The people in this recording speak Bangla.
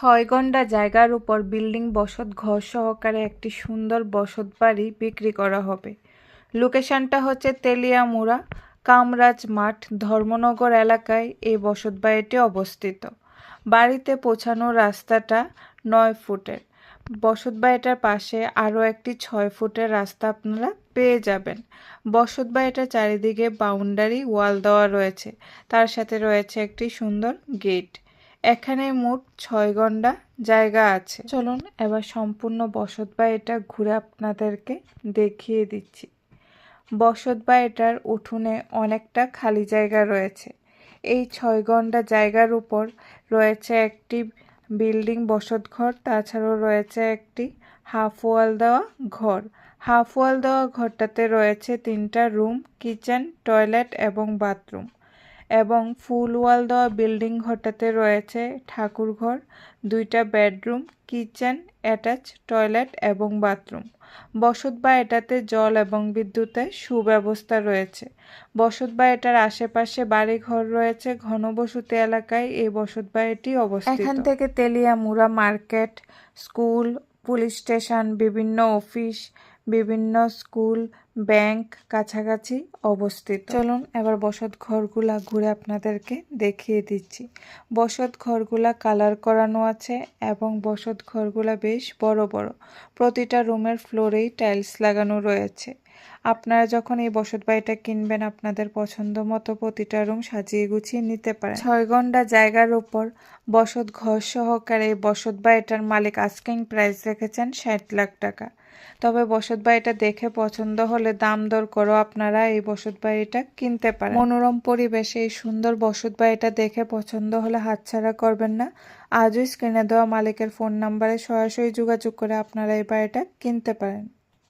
ছয় ঘণ্টা জায়গার উপর বিল্ডিং বসত ঘর সহকারে একটি সুন্দর বসত বাড়ি বিক্রি করা হবে। লোকেশনটা হচ্ছে তেলিয়ামুড়া, কামরাজ মাঠ, ধর্মনগর এলাকায় এই বসত বাড়িটি অবস্থিত। বাড়িতে পৌঁছানোর রাস্তাটা নয় ফুটের। বসত বাড়িটার পাশে আরও একটি ছয় ফুটের রাস্তা আপনারা পেয়ে যাবেন। বসত বাড়িটার চারিদিকে বাউন্ডারি ওয়াল দেওয়া রয়েছে। তার সাথে রয়েছে একটি সুন্দর গেট। এখানে মোট ছয় ঘণ্টা জায়গা আছে। চলুন এবার সম্পূর্ণ বসত বাড়িটা ঘুরে আপনাদেরকে দেখিয়ে দিচ্ছি। বসত বাড়িটার উঠোনে অনেকটা খালি জায়গা রয়েছে। এই ছয় ঘণ্টা জায়গার উপর রয়েছে একটি বিল্ডিং বসত ঘর তাছাড়াও রয়েছে একটি হাফ ওয়াল দেওয়া ঘর। হাফ ওয়াল দেওয়া ঘরটাতে রয়েছে তিনটা রুম, কিচেন, টয়লেট এবং বাথরুম। এবং ফুল ওয়াল দেওয়া বিল্ডিং ঘরটাতে রয়েছে ঠাকুর ঘর দুইটা বেডরুম, কিচেন, অ্যাটাচ, টয়লেট এবং বাথরুম। বসত বা এটাতে জল এবং বিদ্যুতের সুব্যবস্থা রয়েছে। বসত বা এটার আশেপাশে বাড়িঘর রয়েছে, ঘনবসতি এলাকায় এই বসত বা এটি অবস্থিত। এখান থেকে Teliamura market, school, police station, বিভিন্ন অফিস বিভিন্ন স্কুল, ব্যাংক কাছাকাছি অবস্থিত। চলুন এবার বসত ঘরগুলা ঘুরে আপনাদেরকে দেখিয়ে দিচ্ছি। বসত ঘরগুলা কালার করানো আছে এবং বসত ঘরগুলা বেশ বড় বড়। প্রতিটা রুমের ফ্লোরেই টাইলস লাগানো রয়েছে। আপনারা যখন এই বসত বাড়িটা কিনবেন, আপনাদের পছন্দ মতো প্রতিটা রুম সাজিয়ে গুছিয়ে নিতে পারেন। ছয় ঘণ্টা জায়গার উপর বসত ঘর সহকারে এই বসত বাড়িটার মালিক আস্কিং প্রাইস রেখেছেন ষাট লাখ টাকা। তবে বসত বাড়িটা দেখে পছন্দ হলে দাম দর করো আপনারা এই বসত বাড়িটা কিনতে পারেন। মনোরম পরিবেশে এই সুন্দর বসত বাড়িটা দেখে পছন্দ হলে হাতছাড়া করবেন না। আজই স্ক্রিনে দেওয়া মালিকের ফোন নাম্বারে সরাসরি যোগাযোগ করে আপনারা এই বাড়িটা কিনতে পারেন।